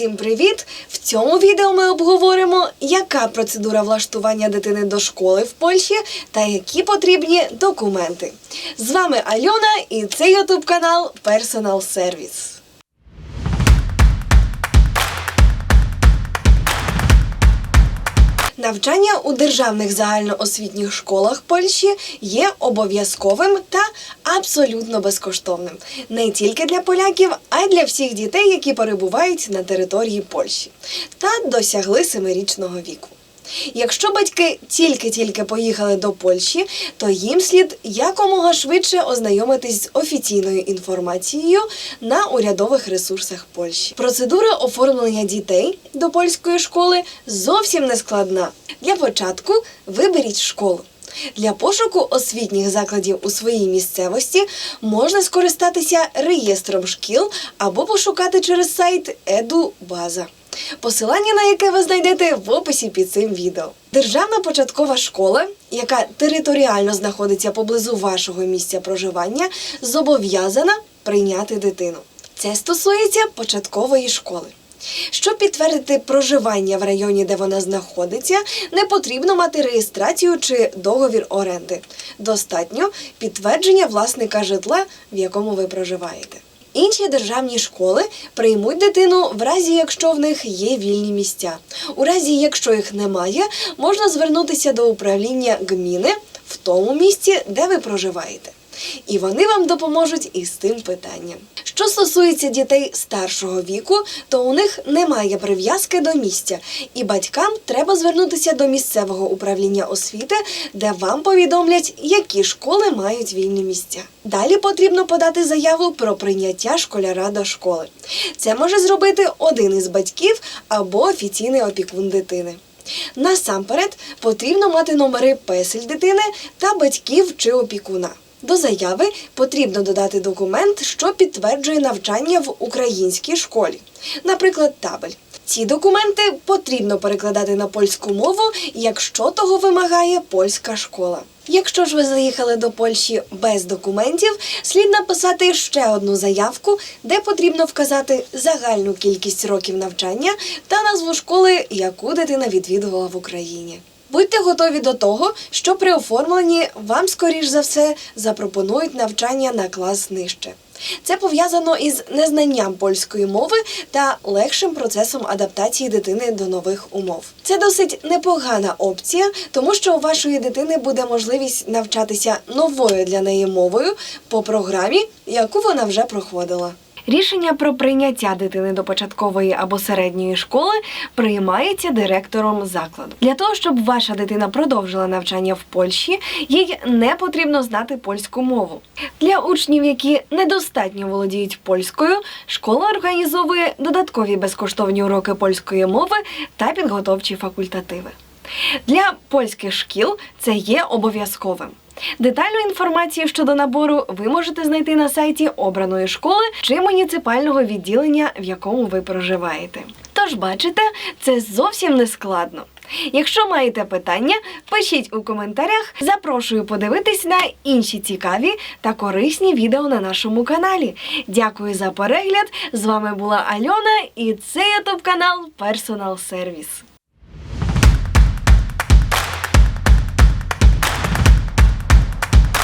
Усім привіт! В цьому відео ми обговоримо, яка процедура влаштування дитини до школи в Польщі та які потрібні документи. З вами Альона і це ютуб канал Personal Service. Навчання у державних загальноосвітніх школах Польщі є обов'язковим та абсолютно безкоштовним не тільки для поляків, а й для всіх дітей, які перебувають на території Польщі та досягли семирічного віку. Якщо батьки тільки-тільки поїхали до Польщі, то їм слід якомога швидше ознайомитись з офіційною інформацією на урядових ресурсах Польщі. Процедура оформлення дітей до польської школи зовсім не складна. Для початку виберіть школу. Для пошуку освітніх закладів у своїй місцевості можна скористатися реєстром шкіл або пошукати через сайт Едубаза. Посилання на яке ви знайдете в описі під цим відео. Державна початкова школа, яка територіально знаходиться поблизу вашого місця проживання, зобов'язана прийняти дитину. Це стосується початкової школи. Щоб підтвердити проживання в районі, де вона знаходиться, не потрібно мати реєстрацію чи договір оренди. Достатньо підтвердження власника житла, в якому ви проживаєте. Інші державні школи приймуть дитину в разі, якщо в них є вільні місця. У разі, якщо їх немає, можна звернутися до управління ГМІНи в тому місці, де ви проживаєте. І вони вам допоможуть із тим питанням. Що стосується дітей старшого віку, то у них немає прив'язки до місця, і батькам треба звернутися до місцевого управління освіти, де вам повідомлять, які школи мають вільні місця. Далі потрібно подати заяву про прийняття школяра до школи. Це може зробити один із батьків або офіційний опікун дитини. Насамперед потрібно мати номери песель дитини та батьків чи опікуна. До заяви потрібно додати документ, що підтверджує навчання в українській школі, наприклад, табель. Ці документи потрібно перекладати на польську мову, якщо того вимагає польська школа. Якщо ж ви заїхали до Польщі без документів, слід написати ще одну заявку, де потрібно вказати загальну кількість років навчання та назву школи, яку дитина відвідувала в Україні. Будьте готові до того, що при оформленні вам, скоріш за все, запропонують навчання на клас нижче. Це пов'язано із незнанням польської мови та легшим процесом адаптації дитини до нових умов. Це досить непогана опція, тому що у вашої дитини буде можливість навчатися новою для неї мовою по програмі, яку вона вже проходила. Рішення про прийняття дитини до початкової або середньої школи приймається директором закладу. Для того, щоб ваша дитина продовжила навчання в Польщі, їй не потрібно знати польську мову. Для учнів, які недостатньо володіють польською, школа організовує додаткові безкоштовні уроки польської мови та підготовчі факультативи. Для польських шкіл це є обов'язковим. Детальну інформацію щодо набору ви можете знайти на сайті обраної школи чи муніципального відділення, в якому ви проживаєте. Тож, бачите, це зовсім не складно. Якщо маєте питання, пишіть у коментарях. Запрошую подивитись на інші цікаві та корисні відео на нашому каналі. Дякую за перегляд. З вами була Альона і це ютуб канал Personal Service.